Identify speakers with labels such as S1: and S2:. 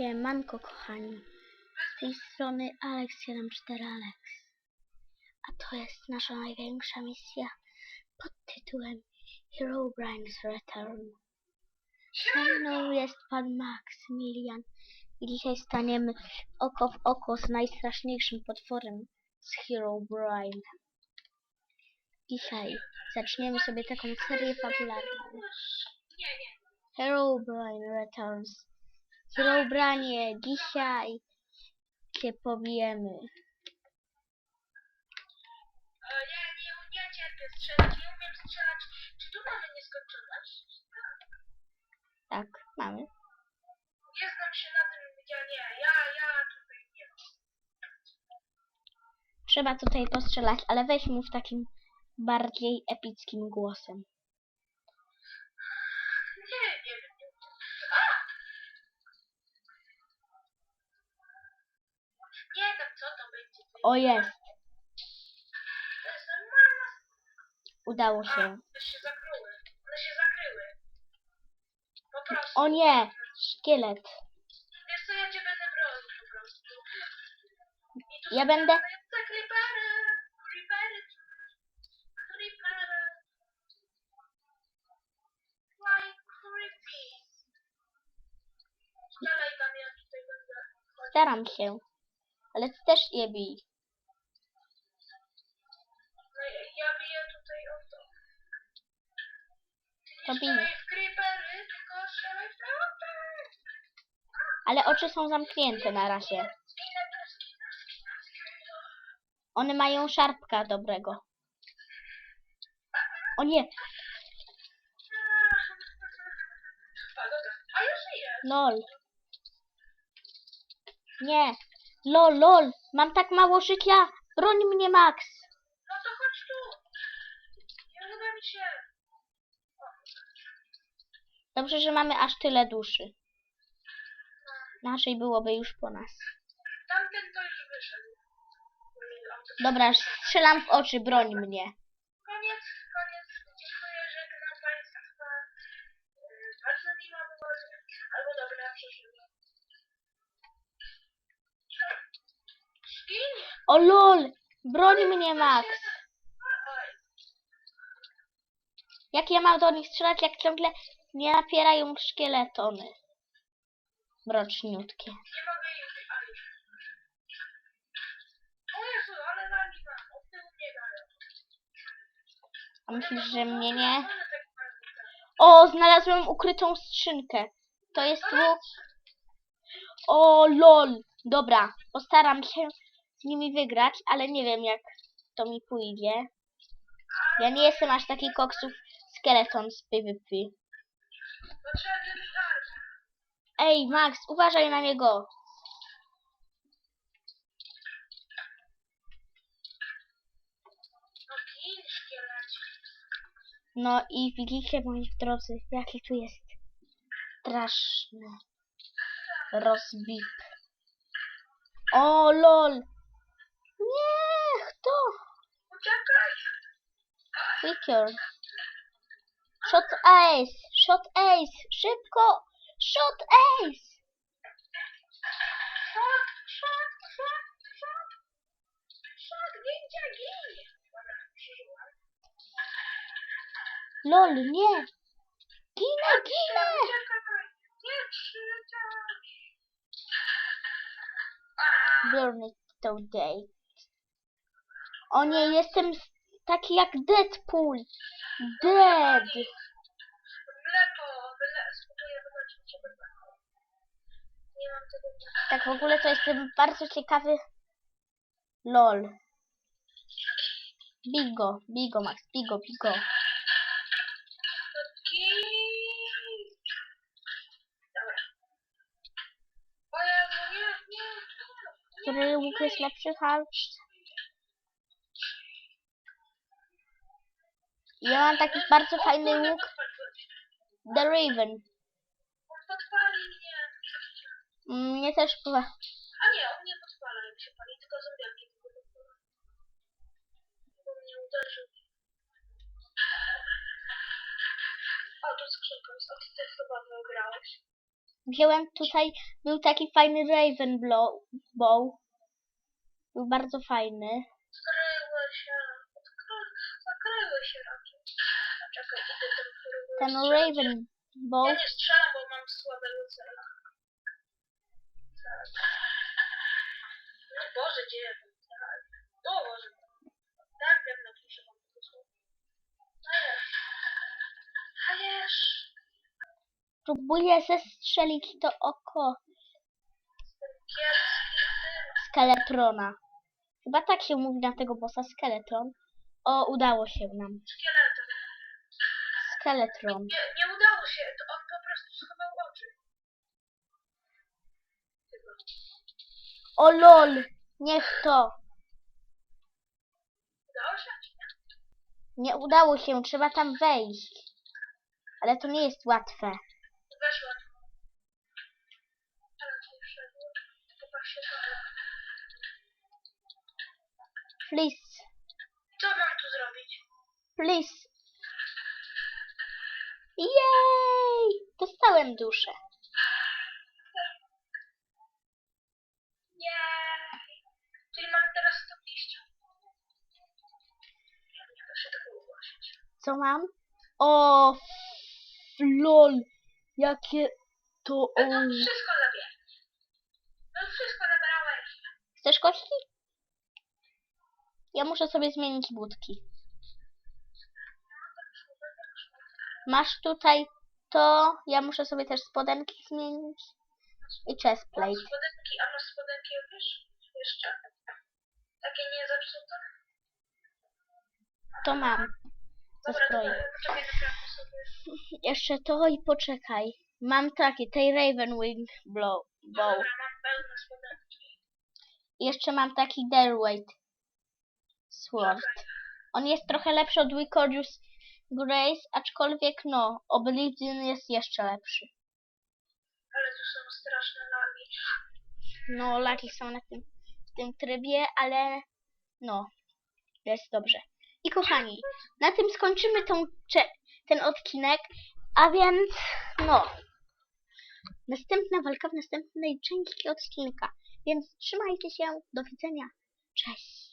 S1: Siemanko kochani, z tej strony Alex74 Alex. A to jest nasza największa misja pod tytułem Herobrine's Return. Ze mną jest pan Maksymilian i dzisiaj staniemy oko w oko z najstraszniejszym potworem z Herobrine. Dzisiaj zaczniemy sobie taką serię fabularną. Herobrine Returns. Herobranie, dzisiaj cię pobijemy.
S2: E, Ja nie, nie cierpię strzelać, nie umiem strzelać. Czy tu mamy nieskończoność?
S1: Tak, mamy.
S2: Nie znam się na tym, ja nie, ja, ja tutaj nie.
S1: Trzeba tutaj postrzelać, ale weź mu w takim bardziej epickim głosem.
S2: Nie, nie wiem. nie- A! Nie wiem, co to będzie.
S1: O jest, udało się.
S2: one się zakryły. One się zakryły. Po prostu.
S1: O nie, szkielet.
S2: Wiesz co, ja cię będę bronić po prostu. I tu
S1: Ja
S2: są
S1: będę-
S2: te creepery, creepery, creepery. Flying creepies. Strzelaj tam, ja tutaj będę.
S1: Staram się, ale ty też je bij.
S2: Oczy.
S1: Ale oczy są zamknięte na razie. One mają szarpka dobrego. O nie, lol. Nie, lol, lol. Mam tak mało życia. Broń mnie, Max.
S2: No to chodź tu. Nie uda mi się.
S1: Dobrze, że mamy aż tyle duszy. Naszej byłoby już po nas.
S2: Tamten to już wyszedł.
S1: Dobra, strzelam w oczy, broń mnie.
S2: Koniec, koniec. Dziękuję, żegnam Państwa. Yy, Bardzo miło było. Albo dobra. Zginie.
S1: O lol, broń mnie, Max. Jak ja mam do nich strzelać, jak ciągle nie napierają szkieletony? Mroczniutkie. A myślisz, że mnie nie? O, znalazłem ukrytą skrzynkę. To jest łuk. O lol. Dobra, postaram się z nimi wygrać, ale nie wiem jak to mi pójdzie. Ja nie jestem aż taki koksów skeleton z PvP. Ej, Max, uważaj na niego.
S2: No
S1: i widzicie, moi drodzy, jaki tu jest straszny rozbit. O lol. Nie, kto?
S2: Uciekaj.
S1: Quicker. Shot ace, shot ace, szybko, shot ace.
S2: Szok, szok, szok, szok. Szok, gincia, gin.
S1: Lol, nie. Ginę, ginę.
S2: Nie krzyczeć.
S1: Burn it today. O nie, jestem taki jak Deadpool. Dead.
S2: Nie mam tego.
S1: Tak w ogóle to jestem bardzo ciekawy. LOL. Bigo, bigo, Max, bigo, bigo. Który łuk jest lepszy, Hulk? Ja mam taki bardzo fajny łuk. The Raven.
S2: On podpali mnie.
S1: Mm, Mnie też chyba.
S2: A nie, on nie podpala, jak się pali, tylko zombiaki tylko podpala. Bo mnie uderzył. O, tu skrzynka jest. O, ty chyba wygrałeś.
S1: Wziąłem tutaj, był taki fajny Raven bow. Był bardzo fajny.
S2: Skryły się. Zakryły się raczej. Czekaj, idę ten, który
S1: Ten. Raven Bow.
S2: Ja nie strzelam, bo mam słabego cela. Zaraz. No Boże, gdzie ja ten cel? O Boże. Tak, wiem, na piszę wam tego słowa. Dajesz. Dajesz.
S1: Próbuję zestrzelić to oko. Skeletrona. Chyba tak się mówi na tego bossa Skeletron. O, udało się nam. Skeletron.
S2: Nie, nie udało się, to on po prostu schował oczy. Chyba.
S1: O lol! Niech to!
S2: Udało się? Nie
S1: udało się, trzeba tam wejść. Ale to nie jest łatwe.
S2: Weszła. Ale to nie wszedł. Popatrz się trochę.
S1: Please,
S2: Co mam tu zrobić?
S1: please. Jej! Dostałem duszę.
S2: Nie. Czyli mamy teraz 100 Ja nie tego ogłosić.
S1: Co mam? O, lol! Jakie to
S2: No
S1: on.
S2: wszystko zabierz. No wszystko zabrałeś.
S1: Chcesz kości? Ja muszę sobie zmienić budki. Masz tutaj to, ja muszę sobie też spodenki zmienić. I
S2: Mam
S1: chestplate.
S2: spodenki, a masz spodenki wiesz? Jeszcze? Takie nie zepsute?
S1: To mam.
S2: Dobra, poczekaj, sobie.
S1: Jeszcze to i poczekaj. Mam takie, tej Raven Wing Blow. Bow.
S2: dobra, mam pełne spodenki.
S1: Jeszcze mam taki Derweight Sword. On jest trochę lepszy od Wicorius Grace, aczkolwiek no, Oblivion jest jeszcze lepszy.
S2: Ale tu są straszne lagi.
S1: No, laki są na tym, w tym trybie, ale no, jest dobrze. I kochani, na tym skończymy tą, ten odcinek, a więc no, następna walka w następnej części odcinka. Więc trzymajcie się, do widzenia, cześć.